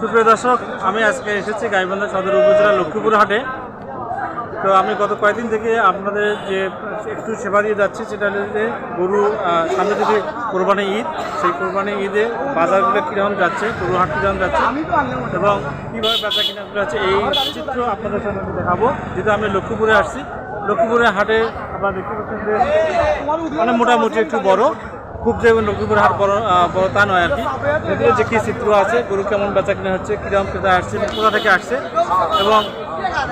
সুপ্রিয় দর্শক, আমি আজকে এসেছি গাইবান্ধা সদর উপজেলা লক্ষ্মীপুর হাটে। তো আমি গত কয়েকদিন থেকে আপনাদের যে একটু সেবা দিয়ে যাচ্ছি, সেটা যে গরু সামনে থেকে কোরবানি ঈদ। সেই কোরবানি ঈদে বাজারগুলো কীরকম যাচ্ছে গরু হাট কীরকম যাচ্ছে এবং কীভাবে বেচা কিনা যাচ্ছে এই চিত্র আপনাদের সামনে দেখাবো। যেহেতু আমি লক্ষ্মীপুরে আসছি, লক্ষ্মীপুরের হাটে আপনারা দেখতে পাচ্ছেন যে মানে মোটামুটি একটু বড়। খুব যে লক্ষ্মীপুর হাট বড় তা নয় আর কি। যদিও যে কী চিত্র আছে, গরু কেমন বেচা কিনা হচ্ছে, কীরকম ক্রেতা আসছে, কোথা থেকে আসছে, এবং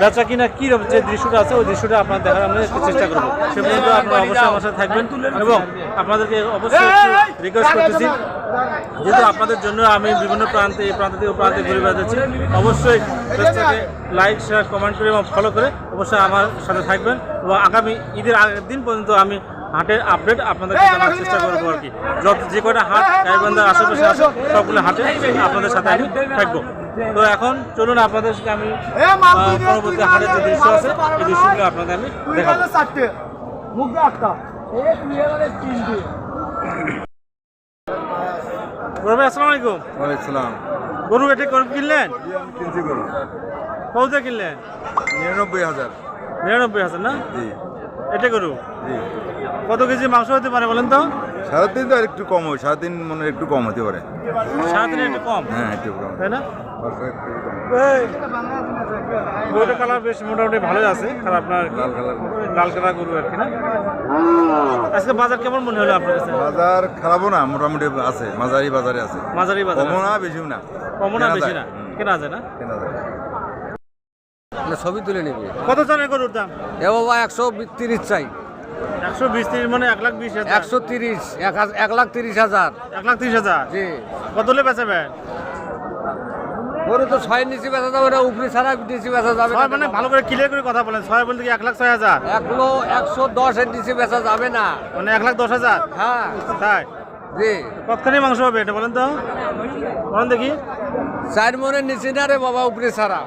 বেচা কিনা কীরকম যে দৃশ্যটা আছে, ওই দৃশ্যটা আপনার দেখার আমরা চেষ্টা করব। সে পর্যন্ত আপনারা অবশ্যই আমার সাথে থাকবেন, এবং আপনাদেরকে অবশ্যই রিকোয়েস্ট করতেছি, যেহেতু আপনাদের জন্য আমি বিভিন্ন প্রান্তে, এই প্রান্ত থেকে প্রান্তে ঘুরে বেড়াচ্ছি, অবশ্যই লাইক শেয়ার কমেন্ট করে এবং ফলো করে অবশ্যই আমার সাথে থাকবেন, এবং আগামী ঈদের আগের দিন পর্যন্ত আমি হাটের আপডেট আপনাদেরকে জানার চেষ্টা করব আর কি। যত যে কটা হাট গাইবান্ধার আশেপাশে আছে সবগুলো হাটে আপনাদের সাথে আমি থাকব। তো এখন চলুন আপনাদের সাথে আমি পরবর্তী হাটের যে দৃশ্য আছে এই দৃশ্যগুলো আপনাদের আমি দেখাবো। আসসালামু আলাইকুম। ওয়ালাইকুম গরু এটা গরু কিনলেন? কিনছি করুন কৌতে কিনলেন? নিরানব্বই হাজার। নিরানব্বই হাজার না? জি। এটা গরু? জি। কত কেজি মাংস হতে পারে বলেন তো? সারাদিন তো আর একটু কম হয় সারাদিন মনে একটু কম হতে পারে। সারাদিনে একটু কম? হ্যাঁ একটু কম। তাই না। গরুটা কালার বেশ মোটামুটি ভালোই আছে খারাপ না লাল কালার লাল কালার গরু আর কি না? আজকে বাজার কেমন মনে হলো আপনার কাছে? বাজার খারাপও না মোটামুটি আছে মাঝারি বাজারে আছে। মাঝারি বাজার কমও না বেশিও না। কমও না বেশি। না। কেনা যায় না? কেনা যায় ছবি তুলে নিবি। কত জানের গরুর দাম? এ বাবা একশো তিরিশ চাই। একশো বিশ তিরিশ মানে এক লাখ বিশ হাজার। একশো তিরিশ এক লাখ তিরিশ হাজার। এক লাখ তিরিশ হাজার? জি। কত হলে বেচাবেন গরু তো ছয় নিচে বেচা যাবে না উপরি ছাড়া নিচে বেচা যাবে না। মানে ভালো করে ক্লিয়ার করে কথা বলেন ছয় বলতে কি এক লাখ ছয় হাজার? এক একশো দশের নিচে বেচা যাবে না। মানে এক লাখ দশ হাজার? হ্যাঁ। তাই? জি। কতখানি মাংস হবে এটা বলেন তো? বলেন দেখি। চার মনের নিচে না রে বাবা উপরি ছাড়া।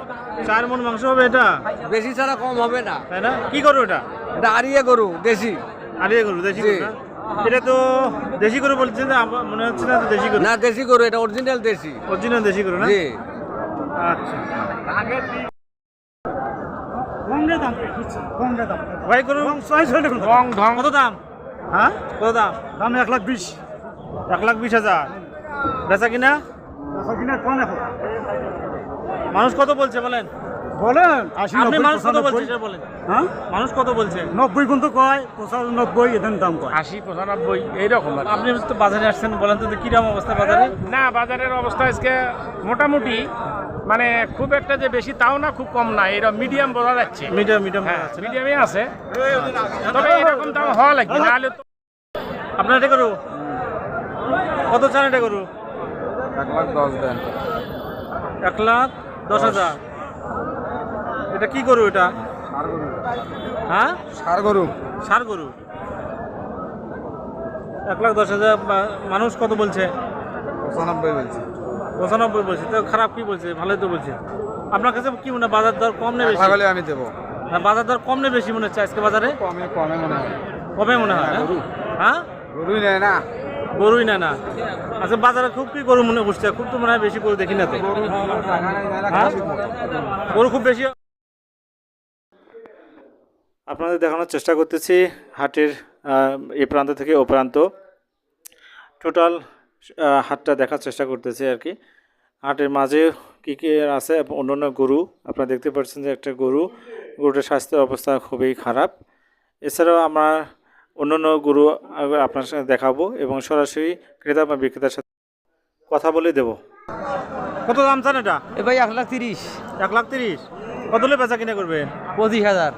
চার মন মাংস হবে এটা? বেশি ছাড়া কম হবে না। তাই না? কি করো এটা? এটা আরিয়ে গরু দেশি। আলিয়া গরু দেশি গরু না? এটা তো দেশি গরু বলছেন না আমার মনে হচ্ছে না তো দেশি গরু। না দেশি গরু এটা অরিজিনাল দেশি। অরিজিনাল দেশি গরু না? জি। আচ্ছা। ভাই গরু রং ঢং। কত দাম? হ্যাঁ? কত দাম? দাম এক লাখ বিশ। এক লাখ বিশ হাজার। বেচা কিনা? মানুষ কত বলছে বলেন? বলেন আশি আপনি নব্বই মানুষ কত বলছে সেটা বলেন। হ্যাঁ? মানুষ কত বলছে? নব্বই কিন্তু কয় পঁচানব্বই এদের দাম কয়। আশি পঁচানব্বই এইরকম আপনি তো বাজারে আসছেন বলেন তো কীরকম অবস্থা বাজারে? না বাজারের অবস্থা আজকে মোটামুটি মানে খুব একটা যে বেশি তাও না খুব কম না এরকম মিডিয়াম বোঝা যাচ্ছে মিডিয়াম মিডিয়াম হ্যাঁ মিডিয়ামে আছে তবে এরকম দাম হওয়া লাগবে নাহলে তো আপনার এটা করু। কত চান এটা করু? এক লাখ দশ দেন। এক লাখ দশ হাজার। এটা কি করু এটা? হ্যাঁ? সার গরু। সার গরু। এক লাখ দশ হাজার মানুষ কত বলছে? পঁচানব্বই বলছি। পঁচানব্বই বলছে। তো খারাপ কি বলছে? ভালোই তো বলছে। আপনার কাছে কি মনে হয় বাজার দর কম নেই বেশি? লাখ হলে আমি দেবো। না, বাজার দর কম নেই বেশি মনে হচ্ছে আজকে বাজারে? কমে কমে মনে হয়। কমে মনে হয় হ্যাঁ? হ্যাঁ? গরুই নেয় না। গরুই না না। আচ্ছা বাজারে খুব কি গরু মনে করছে খুব তো মনে হয় বেশি গরু দেখি না তো। হ্যাঁ? গরু খুব বেশি আপনাদের দেখানোর চেষ্টা করতেছি হাটের এই প্রান্ত থেকে ও প্রান্ত। টোটাল হাটটা দেখার চেষ্টা করতেছি আর কি। হাটের মাঝে কী কী আছে অন্য অন্য গরু? আপনারা দেখতে পাচ্ছেন যে একটা গরু, গরুটার স্বাস্থ্যের অবস্থা খুবই খারাপ। এছাড়াও আমরা অন্যান্য গরু আপনার সাথে দেখাবো এবং সরাসরি ক্রেতা বা বিক্রেতার সাথে কথা বলে দেব। কত দাম চান এটা? এ ভাই এক লাখ তিরিশ। এক লাখ তিরিশ। কত হলে বেচা কিনা করবেন পঁচিশ হাজার।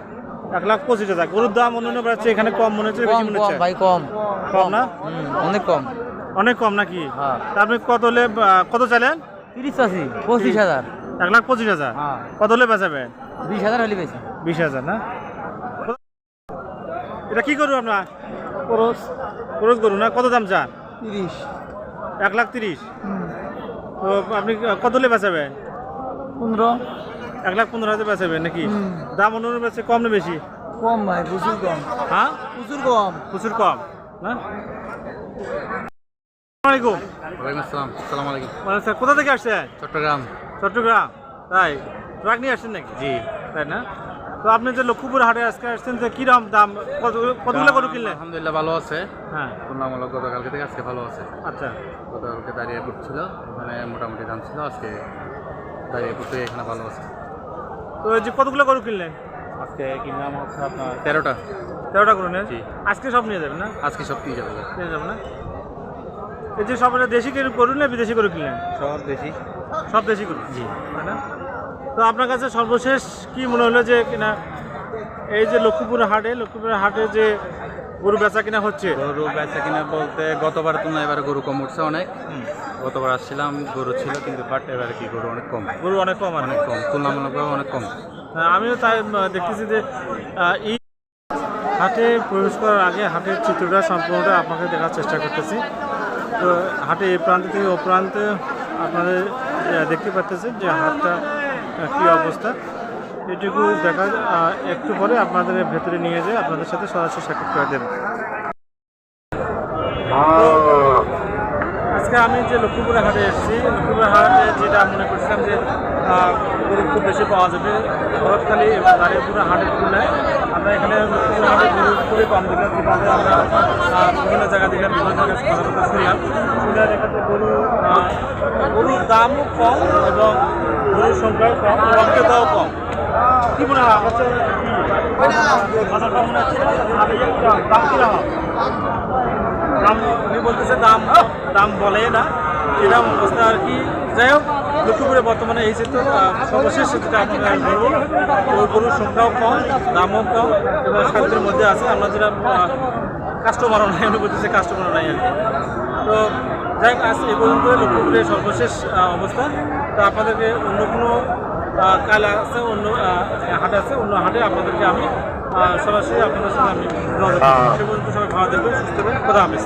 এক লাখ পঁচিশ হাজার। গরুর দাম অন্যান্য বেড়াচ্ছে এখানে কম মনে হচ্ছে বেশি মনে হচ্ছে? কম কম। না? অনেক কম। অনেক কম নাকি? হ্যাঁ। তা আপনি কত হলে কত চাইলেন? তিরিশ আশি পঁচিশ হাজার। এক লাখ পঁচিশ হাজার? হ্যাঁ। কত হলে বেচাবেন বিশ হাজার হলে বেশি বিশ হাজার না? এটা কি করব আপনার? খরচ? খরচ গরু না? কত দাম চান? তিরিশ। এক লাখ তিরিশ? তো আপনি কত হলে বেচাবেন? পনেরো। এক লাখ পনেরো হাজার বেচাবেন নাকি? দাম অনুযায়ী বেচে কম না বেশি? কম ভাই প্রচুর কম। হ্যাঁ? প্রচুর কম। প্রচুর কম না? আলাইকুম ওয়ালাইকুম আসসালাম। আসসালামু আলাইকুম। মানে স্যার কোথা থেকে আসছেন? চট্টগ্রাম। চট্টগ্রাম। তাই? ট্রাক নিয়ে আসছেন নাকি? জি। তাই না? তো আপনি যে লক্ষ্মীপুর হাটে আজকে আসছেন তো কিরম দাম? কত কতগুলো গরু কিনলেন? আলহামদুলিল্লাহ ভালো আছে। হ্যাঁ। তুলনামূলক গতকালকে থেকে আজকে ভালো আছে। আচ্ছা। গতকালকে দাঁড়িয়ে ছিল ওখানে মোটামুটি দাম ছিল আজকে দাঁড়িয়ে থেকে এখানে ভালো আছে। তো এই যে কতগুলো গরু কিনলেন? আজকে কিনলাম হচ্ছে আপনার তেরোটা। তেরোটা গরু নেন? জি। আজকে সব নিয়ে যাবেন না? আজকে সব নিয়ে যাবে। নিয়ে যাবেন না? এই যে সব দেশি গরু গরু না বিদেশি গরু কিনলেন? সব বেশি সব দেশি গরু? জি। তাই না? তো আপনার কাছে সর্বশেষ কি মনে হলো যে কিনা এই যে লক্ষ্মীপুর হাটে লক্ষ্মীপুর হাটে যে গরু বেচা কিনা হচ্ছে? গরু বেচা কিনা বলতে গতবার তুলনায় এবার গরু কম উঠছে অনেক। গতবার আসছিলাম গরু ছিল কিন্তু বাট এবার কি গরু অনেক কম? গরু অনেক কম অনেক কম তুলনামূলকভাবে অনেক কম। হ্যাঁ, আমিও তাই দেখতেছি যে এই হাটে প্রবেশ করার আগে হাটের চিত্রটা সম্পূর্ণটা আপনাকে দেখার চেষ্টা করতেছি। তো হাটে এই প্রান্ত থেকে ও প্রান্তে আপনাদের দেখতে পাচ্ছেন যে হাটটা কী অবস্থা? এটুকু দেখা একটু পরে আপনাদের ভেতরে নিয়ে যেয়ে আপনাদের সাথে সরাসরি সাক্ষাৎ করে দেবেন আজকে আমি যে লক্ষ্মীপুরে হাটে এসেছি লক্ষ্মীপুরে হাটে যেটা মনে করছিলাম যে গরু খুব বেশি পাওয়া যাবে ভরতখালী এবং দাঁড়িয়েপুরে হাটের তুলনায় আমরা এখানে লক্ষ্মীপুর হাটে গরু খুবই কম দিলাম আমরা বিভিন্ন জায়গা থেকে বিভিন্ন জায়গায় কথাবার্তা শুনলাম গরু গরুর দামও কম এবং গরুর সংখ্যাও কম রক্ততাও কম। কি মনে হয়, আমার দাম কীরকম দাম, উনি বলতেছে দাম দাম বলে না এরকম অবস্থা আর যাই হোক, লক্ষ্মীপুরে বর্তমানে এই চিত্র সর্বশেষ যেটা আপনাকে আমি বলব ওই গরুর সংখ্যাও কম, দামও কম, এবং মধ্যে আছে। আমরা যেটা কাস্টমারও নাই বলতেছি কাস্টমারও নাই আর তো যাই হোক আজ এই পর্যন্ত লক্ষ্মীপুরের সর্বশেষ অবস্থা। তো আপনাদেরকে অন্য কোনো কাল আছে অন্য হাট আছে অন্য হাটে আপনাদেরকে আমি সরাসরি আপনাদের সাথে আমি যোগাযোগ সে পর্যন্ত সবাই ভালো থাকবেন সুস্থ থাকবেন। খোদা হাফেজ।